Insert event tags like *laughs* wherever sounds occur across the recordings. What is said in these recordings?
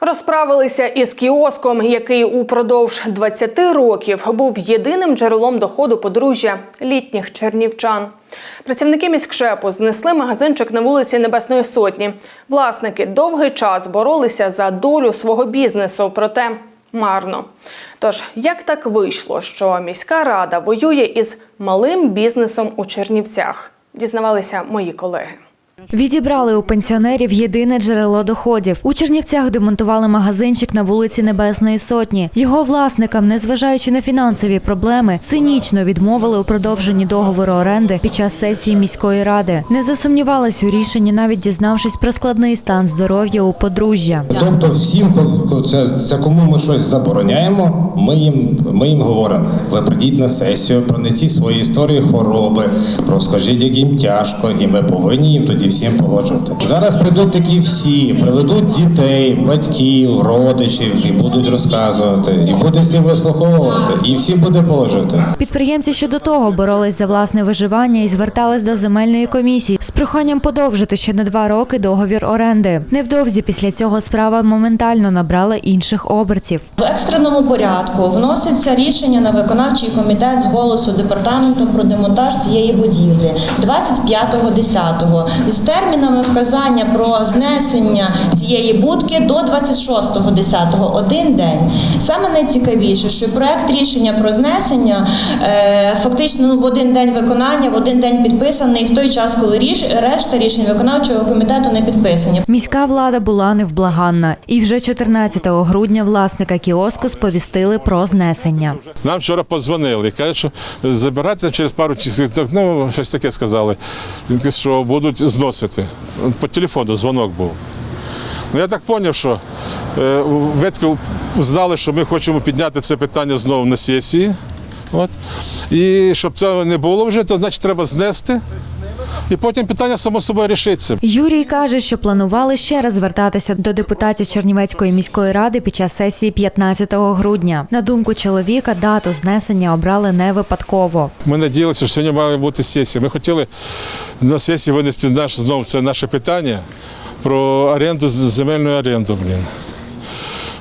Розправилися із кіоском, який упродовж 20 років був єдиним джерелом доходу подружжя літніх чернівчан. Працівники міськшепу знесли магазинчик на вулиці Небесної Сотні. Власники довгий час боролися за долю свого бізнесу, проте марно. Тож як так вийшло, що міська рада воює із малим бізнесом у Чернівцях? Дізнавалися мої колеги. Відібрали у пенсіонерів єдине джерело доходів. У Чернівцях демонтували магазинчик на вулиці Небесної Сотні. Його власникам, незважаючи на фінансові проблеми, цинічно відмовили у продовженні договору оренди під час сесії міської ради. Не засумнівались у рішенні, навіть дізнавшись про складний стан здоров'я у подружжя. Тобто, всім, це, це кому ми щось забороняємо, ми їм, ми їм говоримо: ви прийдіть на сесію, пронесіть свої історії хвороби, розкажіть, як їм тяжко, і ми повинні їм тоді всім погоджувати. Зараз прийдуть такі всі, приведуть дітей, батьків, родичів і будуть розказувати, і будуть всі вислуховувати, і всі буде погоджувати. Підприємці щодо того боролись за власне виживання і звертались до земельної комісії з проханням подовжити ще на два роки договір оренди. Невдовзі після цього справа моментально набрала інших обертів. В екстреному порядку вноситься рішення на виконавчий комітет з голосу департаменту про демонтаж цієї будівлі 25.10 з термінами вказання про знесення цієї будки до 26.10 один день. Саме найцікавіше, що проект рішення про знесення е, фактично ну, в один день виконання, в один день підписаний в той час, коли ріш, решта рішень виконавчого комітету не підписані. Міська влада була невблаганна, і вже 14 грудня власника кіоску сповістили про знесення. Нам вчора подзвонили і кажуть, що забирати через пару часів. Ну, щось таке сказали. Він каже, що будуть зносити. По телефону дзвонок був. Ну, я так зрозумів, що е, знали, що ми хочемо підняти це питання знову на сесії. От. І щоб цього не було вже, то значить треба знести. І потім питання само собою рішиться. Юрій каже, що планували ще раз звертатися до депутатів Чернівецької міської ради під час сесії 15 грудня. На думку чоловіка, дату знесення обрали не випадково. Ми надіялися, що сьогодні має бути сесія. Ми хотіли на сесії винести наш, знову це наше питання про оренду, земельну оренду. Блін.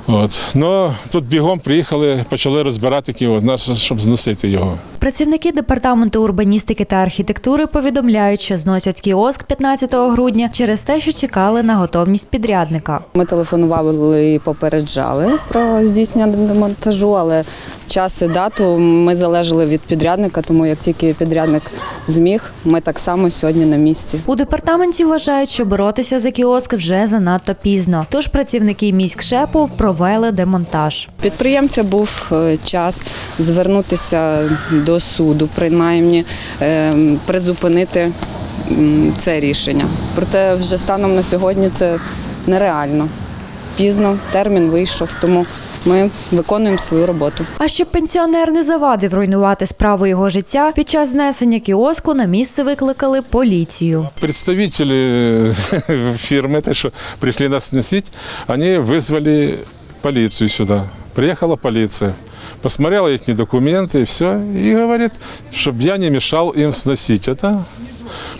От. Ну, тут бігом приїхали, почали розбирати Київ, щоб зносити його. Працівники департаменту урбаністики та архітектури повідомляють, що зносять кіоск 15 грудня через те, що чекали на готовність підрядника. Ми телефонували і попереджали про здійснення демонтажу, але час і дату ми залежали від підрядника, тому як тільки підрядник зміг, ми так само сьогодні на місці. У департаменті вважають, що боротися за кіоск вже занадто пізно. Тож працівники міськшепу провели демонтаж. Підприємця був е, час звернутися до суду, принаймні е, призупинити м, це рішення. Проте вже станом на сьогодні це нереально. Пізно термін вийшов, тому ми виконуємо свою роботу. А щоб пенсіонер не завадив руйнувати справу його життя, під час знесення кіоску на місце викликали поліцію. Представители *laughs* фирмы, этой, что пришли нас сносить, они вызвали полицию сюда. Приехала полиция, посмотрела их документы и все, и говорит, чтобы я не мешал им сносить это,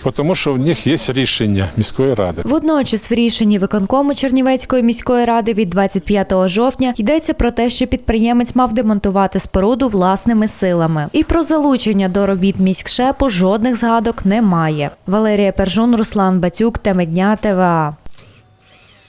потому что у них есть решение міської ради. Водночас в рішенні виконкому Чернівецької міської ради від 25 жовтня йдеться про те, що підприємець мав демонтувати споруду власними силами. І про залучення до робіт міськшепу жодних згадок немає. Валерія Пержун, Руслан Батюк, Теми дня ТВА.